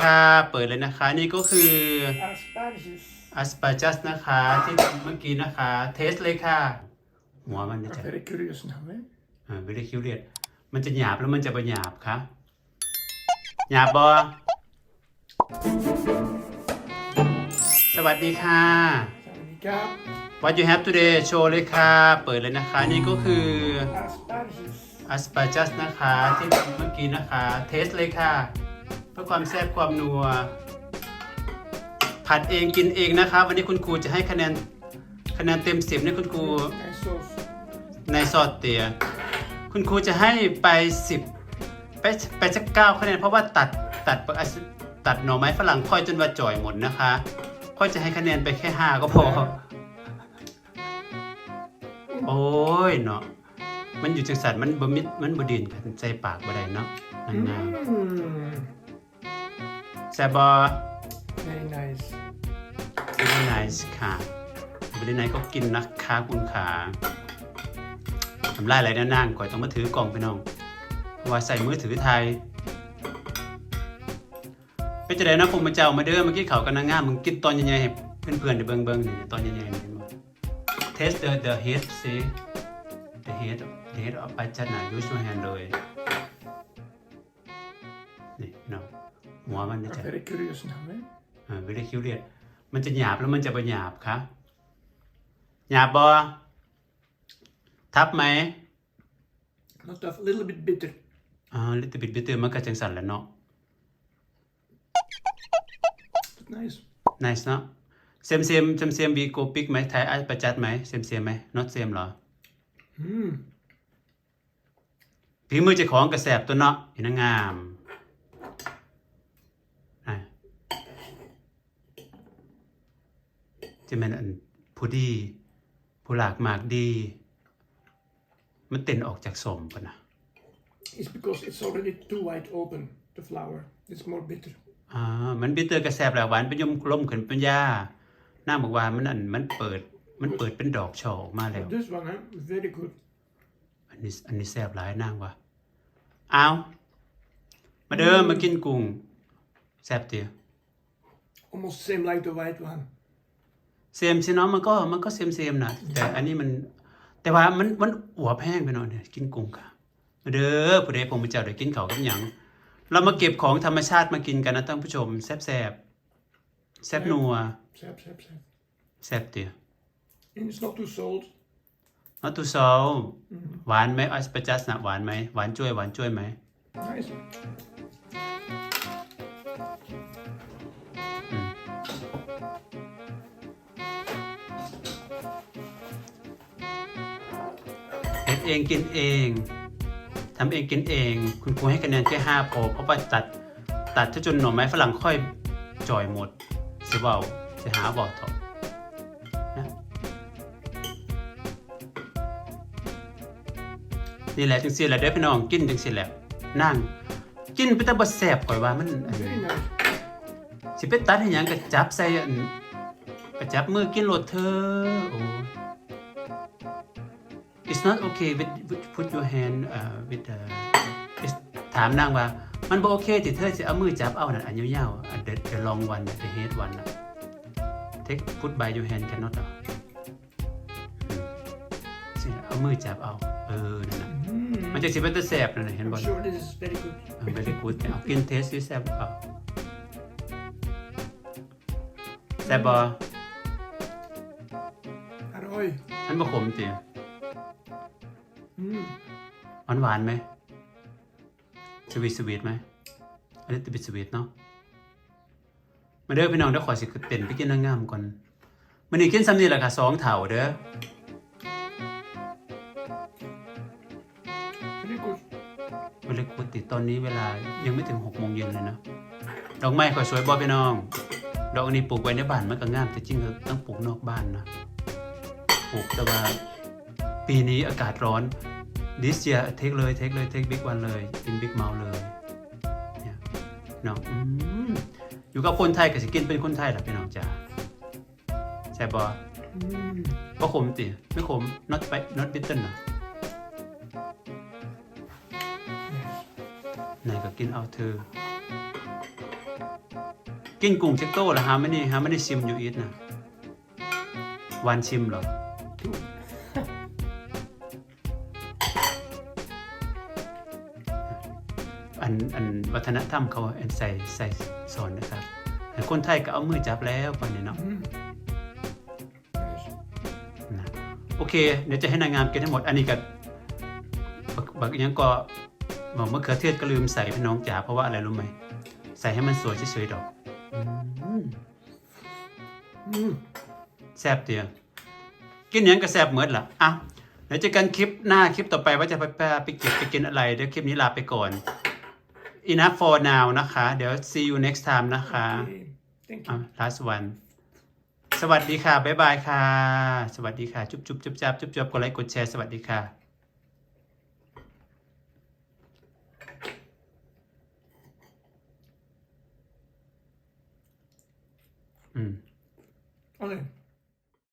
ค่ะเปิดเลยนะคะนี่ก็คือ Asperges. อัสปาจัสนะคะ ที่เมื่อกี้นะคะ เทสเลยค่ะ หัวมันเนี่ยจะ Very curious now, eh? อ่าวิธีคิวเรียดมันจะหยาบแล้วมันจะบ่หยาบคะหยาบบอสวัสดีค่ะ Sanika. What you have today โชว์เลยค่ะ เปิดเลยนะคะ นี่ก็คือ Asperges. อัสปาจัสนะคะ ที่เมื่อกี้นะคะ เทสเลยค่ะเพื่อความแซ่บความนัว ผัดเองกินเองนะคะวันนี้คุณครูจะให้คะแนนคะแนนเต็มสิบนี่คุณครูในซอสเตีย คุณครูจะให้ไปสิบไปไปสักเก้าคะแนนเพราะว่าตัดตัดตัดหน่อไม้ฝรั่งค่อยจนว่าจ่อยหมดนะคะค่อยจะให้คะแนนไปแค่ห้าก็พอ โอ้ยเนาะมันอยู่จังสันมันบมิดมันบดินกันใจปากบ่ได้เนาะนางงาม แซบบอ Very nice. เ e น y น e ค่ะเ e น y นก็กินนะคะคุณขาทำลายอะไรนะนางก่อยต้องมาถือกล่องไปน้อง เพราะว่าใส่มือถือไทยเป็นจะได้นะผมมาเจ้ามาเด้อเมื่อกี้เขากันนางงามมึงกินตอนใหญ่ๆให้เพื่อนๆได้เบิ่งเบิ่งๆนี่ตอนใหญ่ๆนี่เห็นบ่ Taste the the head see the head the head เอาไปจัดหน่อย use your hand เลย หัวมันนี่จะ Very curious now, eh? อ่าวิธีคิวเรียดมันจะหยาบแล้วมันจะบ่หยาบคะหยาบบอทับไหม Not tough, a little bit bitter. อ่าลิตบิดบิเตอร์มันก็จังสันแหล้วเนาะ But nice. nice เนาะเซมเซมเซมเซมบีโกปิกไหมไทยไอประจัดไหมเซมเซมไหม not เซมเหรอ Mm. ฝีมือเจะของกระแสบตัวเนาะอีนางงามอะ จะเป็นอันผู้ดี ผู้หลากหมากดี มันเต้นออกจากสมปะนะ It's because it's already too wide open, the flower. It's more bitter. อ่ามันบิเตอร์กระแสบแหละหวานเป็นยมล่มขึ้นเป็นหญ้าหน้าบอกว่ามันอันมันเปิดมันเปิดเป็นดอกช่อออกมาแล้ว But this one, eh? Very good. อันนี้อันนี้แซ่บหลายนางว่ะเอามาเด้อมากินกุ้งแซ่บเตีย Almost same like the white one. เซมสิเนาะมันก็มันก็เซมเซมนะแต่อันนี้มันแต่ว่ามันมันหัวแพงไปหน่อยเนี่ยกินกุ้งค่ะมาเด้อผู้ใดผมไปเจ้าเดี๋ยวกินเขาวกับหยังเรามาเก็บของธรรมชาติมากินกันนะท่านผู้ชมแซ่บแซ่บแซ่บนัว Sap, sap, sap. แซ่บเตีย And it's not too salt. นอตูซอลหวานไหมอัสปาจัสนะหวานไหมหวานจ้วยหวานจ้วยไหม Nice. เฮ็ดเองกินเองทำเองกินเอง คุณครูให้คะแนนแค่ห้าพอเพราะว่าตัดตัดถ้าจนหน่อไม้ฝรั่งค่อยจ่อยหมดสิเบาสิหาบอกเถอะนะนี่แหละจังสิแหละเด้อพี่น้องกินจังสิแหละนั่งกินไปแต่บ่แซ่บก่อยว่ามันสิไปตัดให้หยังก็จับใส่อันก็จับมือกินโลดเธอโอ้ It's not okay with, with put your hand uh, with the it's ถามนางว่า มันบ่โอเคที่เธอจะเอามือจับเอานั่นอันยาวๆอัน the the long one น่ะ the head one น่ะ take put by your hand cannot อะอืมสิเอามือจับเอา เออ นั่นน่ะ Mm. มันจะสิเป็นตะแสบนั่นน่ะเห็นบ่ I'm sure this is very good. เออ very good เอากินเทสสิแซ่บเอาแซ่บบ่ Aroy. อันบ่ขมติ Mm. หวานหวานๆไหมสวีทสวีทไหมอันนี้ติบิสวีทเนาะมาเด้อพี่น้องเดี๋ยวขอสิเต้นไปกินนางงามก่อนมันนี่กินซ้ำนี่แหละค่ะสองเถ่าเด้อเวลากูติดตอนนี้เวลายังไม่ถึงหกโมงเย็นเลยนะดอกไม้ขอยสวยบ่พี่น้อง ดอกอันนี้ปลูกไว้ในบ้านมันก็งามแต่จริงๆต้องปลูกนอกบ้านนะปลูกแต่ว่า ปีนี้อากาศร้อน this year เทคเลยเทคเลยเทคบิ๊กวันเลย กินบิ๊กเมาเลยเนี่ยเนาะอืมอยู่กับคนไทยก็สิกินเป็นคนไทยแหละพี่น้องจ้าใช่บอ Mm. ก็ขมติไม่ขม not ไป not bitter นะ Yes. ไหนก็กินเอาเธอ กินกุ้งเช็กโต้เหรอฮะไม่ได้ฮะไม่ได้ชิมอยู่อีทนะวันชิมเหรอ อันอันวัฒนธรรมเขาอันใส่ใส่สอนนะครับแต่คนไทยก็เอามือจับแล้วป่านนี้เนาะ Mm. Nice. นะโอเค เดี๋ยวจะให้นางงามกินทั้งหมด อันนี้ก็บักบักยังก็บอกมะเขือเทศก็ลืมใส่พี่น้องจ๋าเพราะว่าอะไรรู้ไหมใส่ให้มันสวยเฉยๆดอก Mm. แซบเตียงกินหยังก็แซบเหมือนล่ะอะเดี๋ยวเจอกันคลิปหน้าคลิปต่อไปว่าจะไปไปไปเก็บไปกินอะไรเดี๋ยวคลิปนี้ลาไปก่อน enough for now นะคะ เดี๋ยว see you next time นะคะ Okay. Thank you. อะ last one สวัสดีค่ะ บ๊ายบายค่ะ สวัสดีค่ะ จุ๊บจุ๊บจุ๊บจับจุ๊บจุ๊บกดไลค์กดแชร์สวัสดีค่ะอืม Okay.